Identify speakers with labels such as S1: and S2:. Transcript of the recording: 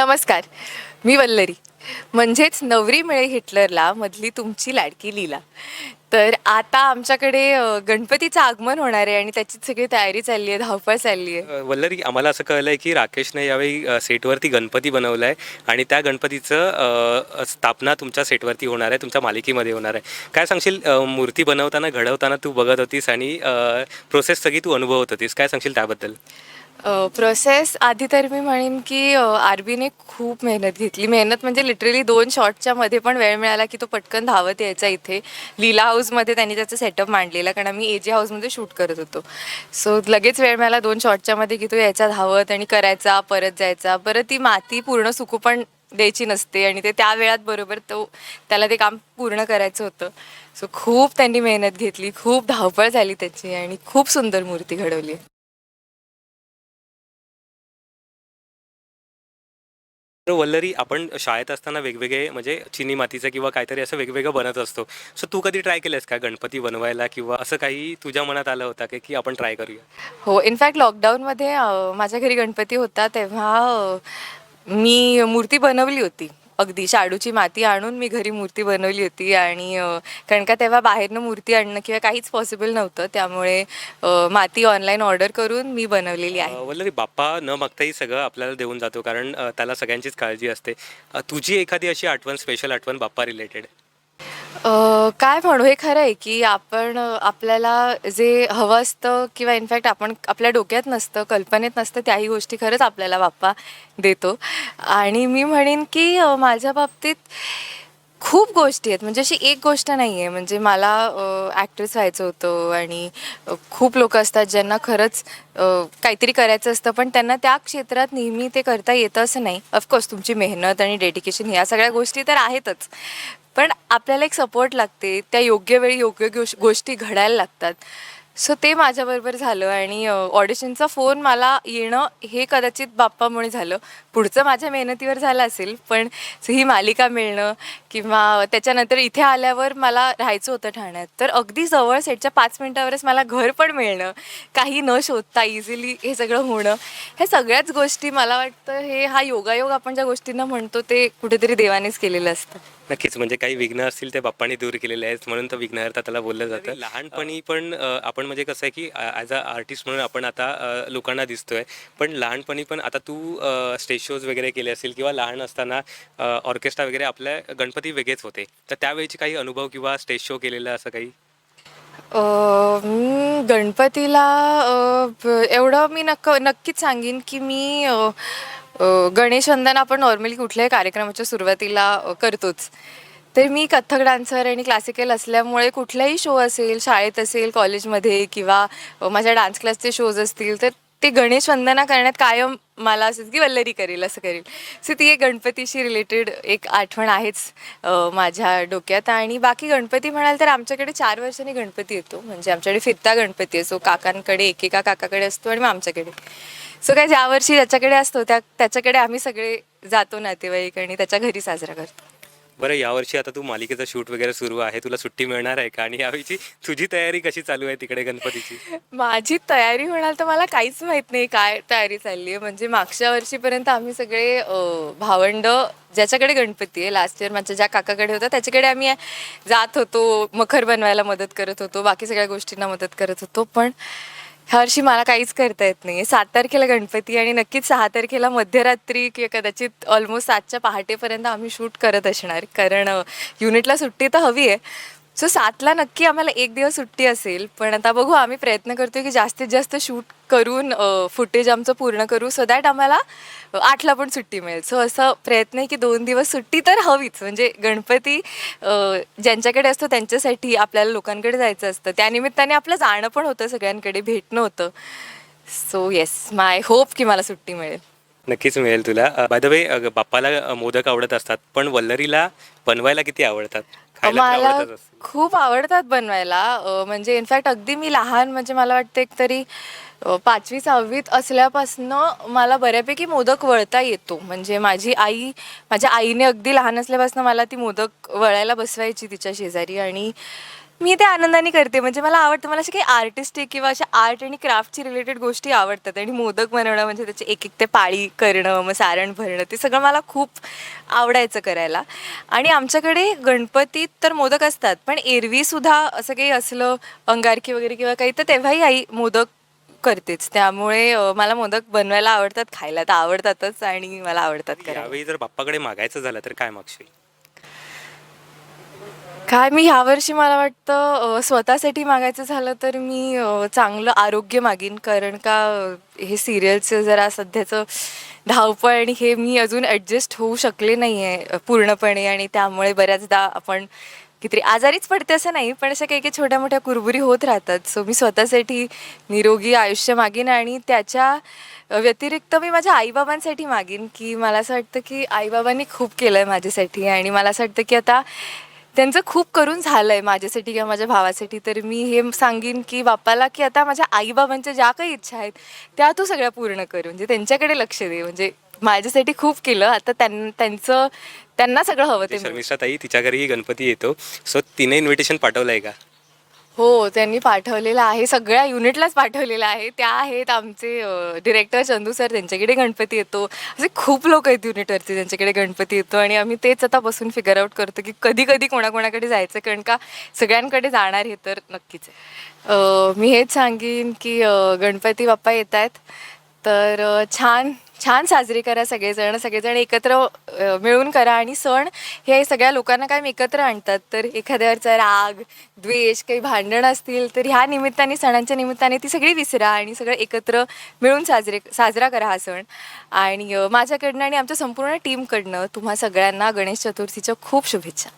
S1: नमस्कार मी वल्लरी. म्हणजेच नवरी मिळे हिटलरला मधली तुमची लाडकी लीला. तर आता आमच्याकडे अ, गणपतीचं आगमन होणार आहे आणि त्याची सगळी तयारी चालली आहे धावपळ चालली आहे.
S2: वल्लरी आम्हाला असं कळलं आहे की राकेशने यावेळी अ, सेटवरती गणपती बनवलाय आणि त्या गणपतीचं अ, स्थापना तुमच्या सेटवरती होणार आहे तुमच्या मालिकेमध्ये होणार आहे. काय सांगशील अ, मूर्ती बनवताना घडवताना तू बघत होतीस आणि प्रोसेस सगळी तू अनुभवत होतीस काय सांगशील त्याबद्दल?
S1: प्रोसेस आधी तर मी म्हणेन की आरबीने खूप मेहनत घेतली. मेहनत म्हणजे लिटरली दोन शॉटच्या मध्ये पण वेळ मिळाला की तो पटकन धावत यायचा इथे. लीला हाऊसमध्ये त्यांनी त्याचं सेटअप मांडलेला कारण आम्ही ए जी हाऊसमध्ये शूट करत होतो. सो लगेच वेळ मिळाला दोन शॉटच्या मध्ये की तो यायचा धावत आणि करायचा परत जायचा. परत ती माती पूर्ण सुकू पण द्यायची नसते आणि ते त्या वेळात बरोबर तो त्याला ते काम पूर्ण करायचं होतं. सो खूप त्यांनी मेहनत घेतली. खूप धावपळ झाली त्याची आणि खूप सुंदर मूर्ती घडवली.
S2: तर वल्लरी आपण शाळेत असताना वेगवेगळे म्हणजे चिनी मातीचं किंवा काहीतरी असं वेगवेगळं बनत असतो. सो तू कधी ट्राय केलंस का गणपती बनवायला किंवा असं काही तुझ्या मनात आलं होतं का की आपण ट्राय करूया?
S1: हो इनफॅक्ट लॉकडाऊनमध्ये माझ्या घरी गणपती होता तेव्हा मी मूर्ती बनवली होती. अगदी शाडूची माती आणून मी घरी मूर्ती बनवली होती आणि कारण का तेव्हा बाहेरनं मूर्ती आणणं किंवा काहीच पॉसिबल नव्हतं. त्यामुळे माती ऑनलाईन ऑर्डर करून मी बनवलेली आहे.
S2: वल्लरी बाप्पा न मागताही सगळं आपल्याला देऊन जातो कारण त्याला सगळ्यांचीच काळजी असते. तुझी एखादी अशी आठवण स्पेशल आठवण बाप्पा रिलेटेड
S1: अ, काय म्हणू? हे खरं आहे की आपण अ, आपल्याला जे हवं असतं किंवा इनफॅक्ट आपण आपल्या डोक्यात नसतं कल्पनेत नसतं त्याही गोष्टी खरंच आपल्याला बाप्पा देतो. आणि मी म्हणेन की अ, माझ्या बाबतीत खूप गोष्टी आहेत. म्हणजे अशी एक गोष्ट नाही आहे म्हणजे मला ॲक्ट्रेस व्हायचं होतं आणि खूप लोक असतात ज्यांना खरंच काहीतरी करायचं असतं. पण त्यांना त्या क्षेत्रात नेहमी ते करता येतं असं नाही. ऑफकोर्स तुमची मेहनत आणि डेडिकेशन ह्या सगळ्या गोष्टी तर आहेतच. पण आपल्याला एक सपोर्ट लागते. त्या योग्य वेळी योग्य गोष गोष्टी घडायला लागतात. सो ते माझ्याबरोबर झालं आणि ऑडिशनचा फोन मला येणं हे कदाचित बाप्पामुळे झालं. पुढचं माझ्या मेहनतीवर झालं असेल पण ही मालिका मिळणं किंवा त्याच्यानंतर इथे आल्यावर मला राहायचं होतं ठाण्यात. तर अगदी जवळ सेटच्या पाच मिनटावरच मला घर पण मिळणं काही न शोधता इझिली हे सगळं होणं हे सगळ्याच गोष्टी मला वाटतं हे हा योगायोग आपण ज्या गोष्टींना म्हणतो ते कुठेतरी देवानेच केलेलं असतं.
S2: नक्कीच. म्हणजे काही विघ्न असतील ते बाप्पाने दूर केलेले आहेत म्हणून तर विघ्नहर्ता त्याला बोललं जातं. लहानपणी पण आपण म्हणजे कसं आहे की ॲज अ आर्टिस्ट म्हणून आपण आता लोकांना दिसतोय. पण लहानपणी पण आता तू स्टेज शोज वगैरे केले असतील किंवा लहान असताना ऑर्केस्ट्रा वगैरे आपल्या गणपती वेगळेच होते. तर त्यावेळीचे काही अनुभव किंवा स्टेज शो केलेलं असं काही?
S1: अ, मी गणपतीला एवढं मी नक्क नक्कीच सांगेन की मी गणेश वंदन आपण नॉर्मली कुठल्याही कार्यक्रमाच्या सुरुवातीला करतोच. तर मी कथ्थक डान्सर आणि क्लासिकल असल्यामुळे कुठलाही शो असेल शाळेत असेल कॉलेजमध्ये किंवा माझ्या डान्स क्लासचे शोज असतील तर ते गणेश वंदना करण्यात कायम मला असं की वल्लरी करेल असं करेल. सो ती एक गणपतीशी रिलेटेड एक आठवण आहेच माझ्या डोक्यात. आणि बाकी गणपती म्हणाल तर आमच्याकडे चार वर्षांनी गणपती येतो. म्हणजे आमच्याकडे फिरता गणपती असो काकांकडे एकेका काकाकडे असतो आणि मग आमच्याकडे. सो काय ज्या वर्षी ज्याच्याकडे असतो त्या त्याच्याकडे आम्ही सगळे जातो नातेवाईक आणि त्याच्या घरी साजरा करतो.
S2: बरं यावर्षी आता तू मालिकेचं शूट वगैरे सुरू आहे तुला सुट्टी मिळणार आहे का? आणि यावेळी तुझी तयारी कशी चालू आहे तिकडे गणपतीची?
S1: माझी तयारी म्हणाल तर मला काहीच माहीत नाही काय तयारी चालली आहे. म्हणजे मागच्या वर्षीपर्यंत आम्ही सगळे अ, भावंड ज्याच्याकडे गणपती आहे लास्ट इयर माझ्या ज्या काकाकडे होता त्याच्याकडे आम्ही जात होतो मखर बनवायला मदत करत होतो बाकी सगळ्या गोष्टींना मदत करत होतो. पण ह्या वर्षी मला काहीच करता येत नाही सात तारखेला गणपती आणि नक्कीच सहा तारखेला मध्यरात्री किंवा कदाचित ऑलमोस्ट सातच्या पहाटेपर्यंत आम्ही शूट करत असणार. कारण युनिटला सुट्टी तर हवी आहे. सो सातला नक्की आम्हाला एक दिवस सुट्टी असेल पण आता बघू आम्ही प्रयत्न करतोय की जास्तीत जास्त शूट करून फुटेज आमचं पूर्ण करू सो दॅट आम्हाला आठला पण सुट्टी मिळेल. सो असं प्रयत्न आहे की दोन दिवस सुट्टी तर हवीच. म्हणजे गणपती ज्यांच्याकडे असतो त्यांच्यासाठी आपल्याला लोकांकडे जायचं असतं. त्यानिमित्ताने आपलं जाणं पण होतं सगळ्यांकडे भेटणं होतं. सो येस माय होप की मला सुट्टी मिळेल.
S2: नक्कीच मिळेल तुला. बाय द वे बाप्पाला मोदक आवडत असतात पण वल्लरीला बनवायला किती आवडतात? खायला तर
S1: मला
S2: आवडतच.
S1: खूप आवडतात बनवायला अ, म्हणजे इनफॅक्ट अगदी मी लहान म्हणजे मला वाटतं एक तरी अ, पाचवी सहावीत असल्यापासनं मला बऱ्यापैकी मोदक वळता येतो म्हणजे माझी आई माझ्या आईने अगदी लहान असल्यापासून मला ती मोदक वळायला बसवायची तिच्या शेजारी आणि मी ते आनंदाने करते. म्हणजे मला आवडतं. मला असे काही आर्टिस्टिक किंवा अशा आर्ट आणि क्राफ्टची रिलेटेड गोष्टी आवडतात आणि मोदक बनवणं म्हणजे त्याचे एक एक ते पाळी करणं मग सारण भरणं ते सगळं मला खूप आवडायचं करायला. आणि आमच्याकडे गणपतीत तर मोदक असतात. पण एरवीसुद्धा असं काही असलं अंगारकी वगैरे किंवा काही तर तेव्हाही आई मोदक करतेच. त्यामुळे अ, मला मोदक बनवायला आवडतात खायला तर आवडतातच आणि मला आवडतात करायला.
S2: यावेळी जर बाप्पाकडे मागायचं झालं तर काय मागशील?
S1: काय मी ह्यावर्षी मला वाटतं अ, स्वतःसाठी मागायचं झालं तर मी अ, चांगलं आरोग्य मागीन. कारण का अ, हे सिरियलचं जरा सध्याचं धावपळ आणि हे मी अजून ॲडजस्ट होऊ शकले नाही आहे पूर्णपणे. आणि त्यामुळे बऱ्याचदा आपण कितीतरी आजारीच पडते असं नाही पण अशा काही काही छोट्या मोठ्या कुरबुरी होत राहतात. सो मी स्वतःसाठी निरोगी आयुष्य मागीन आणि त्याच्या व्यतिरिक्त मी माझ्या आईबाबांसाठी मागीन. की मला असं वाटतं की आईबाबांनी खूप केलं आहे माझ्यासाठी. आणि मला असं वाटतं की आता त्यांचं खूप करून झालं आहे माझ्यासाठी किंवा माझ्या भावासाठी. तर मी हे सांगीन की बाप्पाला की आता माझ्या आईबाबांच्या ज्या काही इच्छा आहेत त्या तू सगळ्या पूर्ण कर. म्हणजे त्यांच्याकडे लक्ष दे. म्हणजे माझ्यासाठी खूप केलं. आता त्यां त्यांचं त्यांना सगळं हवं ते.
S2: शर्मिष्ठा ताई तिच्या घरीही गणपती येतो. सो तिने इन्व्हिटेशन पाठवलं आहे का?
S1: हो त्यांनी पाठवलेलं आहे. सगळ्या युनिटलाच पाठवलेलं आहे. त्या आहेत आमचे डिरेक्टर चंदू सर त्यांच्याकडे गणपती येतो. असे खूप लोक आहेत युनिटवरती त्यांच्याकडे गणपती येतो. आणि आम्ही तेच आता बसून फिगर आउट करतो की कधी कधी कोणाकोणाकडे जायचं कारण का सगळ्यांकडे जाणार हे तर नक्कीच आहे. मी हेच सांगेन की गणपती बाप्पा येत आहेत तर छान छान साजरी करा सगळेजण सगळेजण एकत्र अ, मिळून करा आणि सण हे सगळ्या लोकांना काय एकत्र आणतात. तर एखाद्यावरचा राग द्वेष काही भांडण असतील तर ह्या निमित्ताने सणांच्या निमित्ताने ती सगळी विसरा आणि सगळं एकत्र मिळून साजरे साजरा करा हा सण. आणि अ, माझ्याकडनं आणि आमच्या संपूर्ण टीमकडनं तुम्हा सगळ्यांना गणेश चतुर्थीच्या खूप शुभेच्छा.